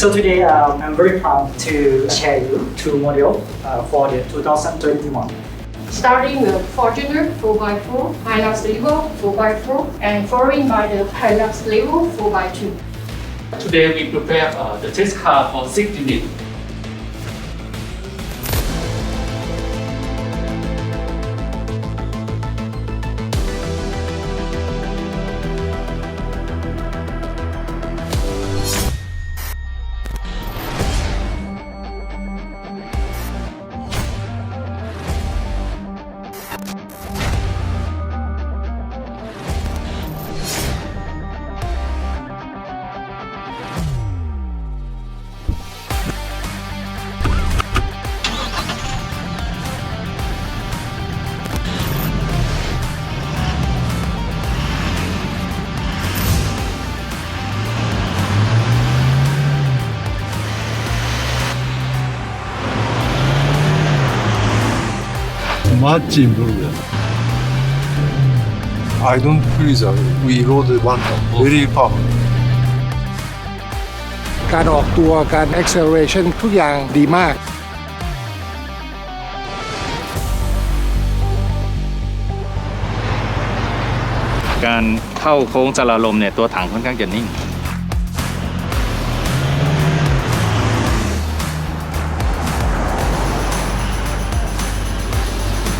So today um, I'm very proud to share you two models uh, for the 2021. starting with Fortuner 4x4, Hilux Levo 4x4, and following by the Hilux Levo 4x2. Today we prepare uh, the test car for six units. Fatih'im burada. I don't please her. We rode one time. Very power. การออกตัวการ acceleration ทุกอย่างดีมาก การเข้าโค้งจราลมเนี่ยตัวถังค่อนข้างจะนิ่ง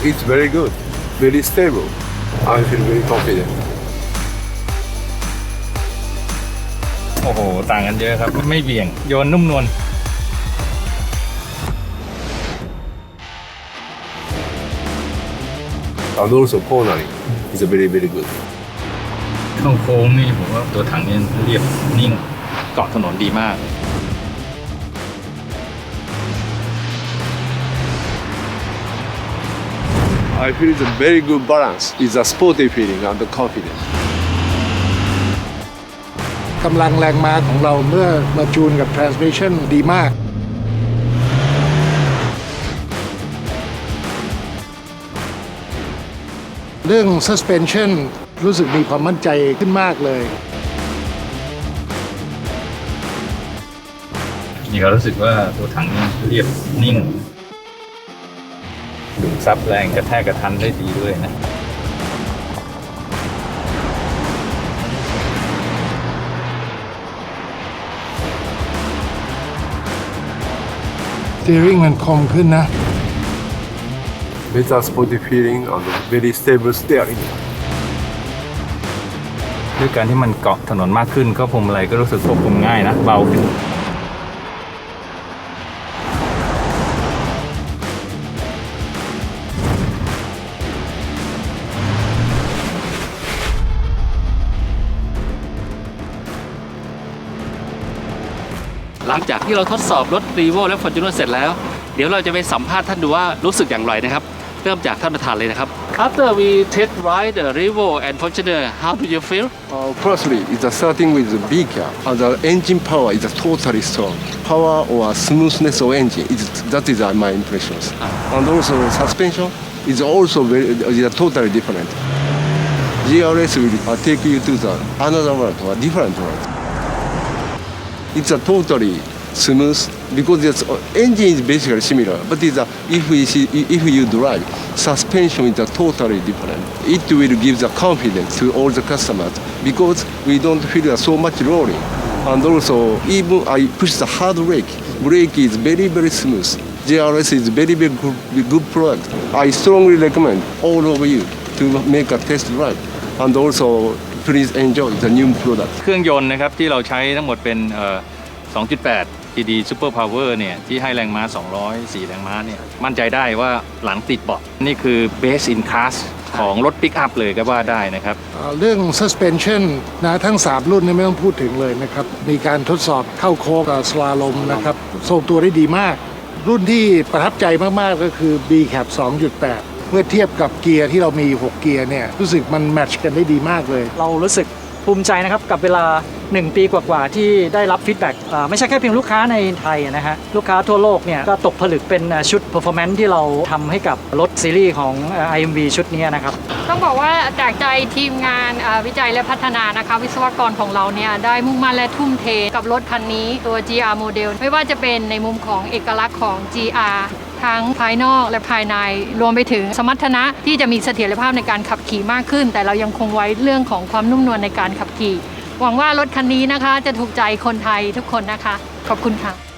It's very good. Very stable. I feel very confident. โอ้โห ต่างกันเยอะครับ ไม่เบี่ยง โยนนุ่มนวล And also cornering is very, very good. เข้าโค้งนี่ผมว่าตัวถังเนี่ยเรียบนิ่งเกาะถนนดีมาก I feel it's a very good balance. It's a sporty feeling and confidence. กำลังแรงม้าของเราเมื่อมาจูนกับ transmission ดีมาก เรื่อง suspension รู้สึกมีความมั่นใจขึ้นมากเลยนี่ก็รู้สึกว่าตัวถังนี่เรียบนิ่ง ดูดซับแรงกระแทกกระทันได้ดีด้วยนะ steering มันคมขึ้นนะ Better sporty feeling and very stable steering. ด้วยการที่มันเกาะถนนมากขึ้นก็พวงมาลัยก็รู้สึกควบคุมง่ายนะ เบาขึ้น หลังจากที่เราทดสอบรถ r e v o และ Fortuner เสร็จแล้ว เดี๋ยวเราจะไปสัมภาษณ์ท่านดูว่ารู้สึกอย่างไรนะครับ เริ่มจากท่านประธานเลยนะครับ After we test ride the r e v o and Fortuner how do you feel Uh, firstly, it's a starting with the B cap. And the engine power is a totally strong. Power or smoothness of engine, is, that is uh, my impressions. And also suspension is also very, is a totally different. GRS will uh, take you to the another world or different world. It's a totally smooth because the uh, engine is basically similar, but it's a, if if you drive, suspension is a totally different. It will give the confidence to all the customers because we don't feel so much rolling. And also, even I push the hard brake, brake is very very smooth. GRS is very very good, good product. I strongly recommend all of you to make a test drive, and also please enjoy the new product. เครื่องยนต์นะครับที่เราใช้ทั้งหมดเป็นเอ่อ2.8 TD Super Power เนี่ยที่ให้แรงม้า 204 แรงม้าเนี่ยมั่นใจได้ว่าหลังติดเบาะนี่คือ base in class ของรถปิกอัพเลยก็ว่าได้นะครับเอ่อเรื่อง suspension นะทั้ง 3 รุ่นนี่ไม่ต้องพูดถึงเลยนะครับ มีการทดสอบเข้าโค้งกับสลาลมนะครับทรงตัวได้ดีมาก รุ่นที่ประทับใจมาก ๆ ก็คือ B cap 2.8 เมื่อเทียบกับเกียร์ที่เรามี 6 เกียร์เนี่ยรู้สึกมันแมทช์กันได้ดีมากเลย เรารู้สึกภูมิใจนะครับกับเวลา 1 ปีกว่าๆ ที่ได้รับฟีดแบ็กไม่ใช่แค่เพียงลูกค้าในไทยนะฮะ ลูกค้าทั่วโลกเนี่ยก็ตกผลึกเป็นชุด performance ที่เราทำให้กับรถซีรีส์ของ IMV ชุดนี้นะครับ ต้องบอกว่าจากใจทีมงานอ่าวิจัยและพัฒนานะคะ วิศวกรของเราเนี่ยได้มุ่งมั่นและทุ่มเทกับรถคันนี้ตัว GR โมเดลไม่ว่าจะเป็นในมุมของเอกลักษณ์ของ GR ทั้งภายนอกและภายในรวมไปถึงสมรรถนะที่จะมีเสถียรภาพในการขับขี่มากขึ้น แต่เรายังคงไว้เรื่องของความนุ่มนวลในการขับขี่ หวังว่ารถคันนี้นะคะ จะถูกใจคนไทยทุกคนนะคะ ขอบคุณค่ะ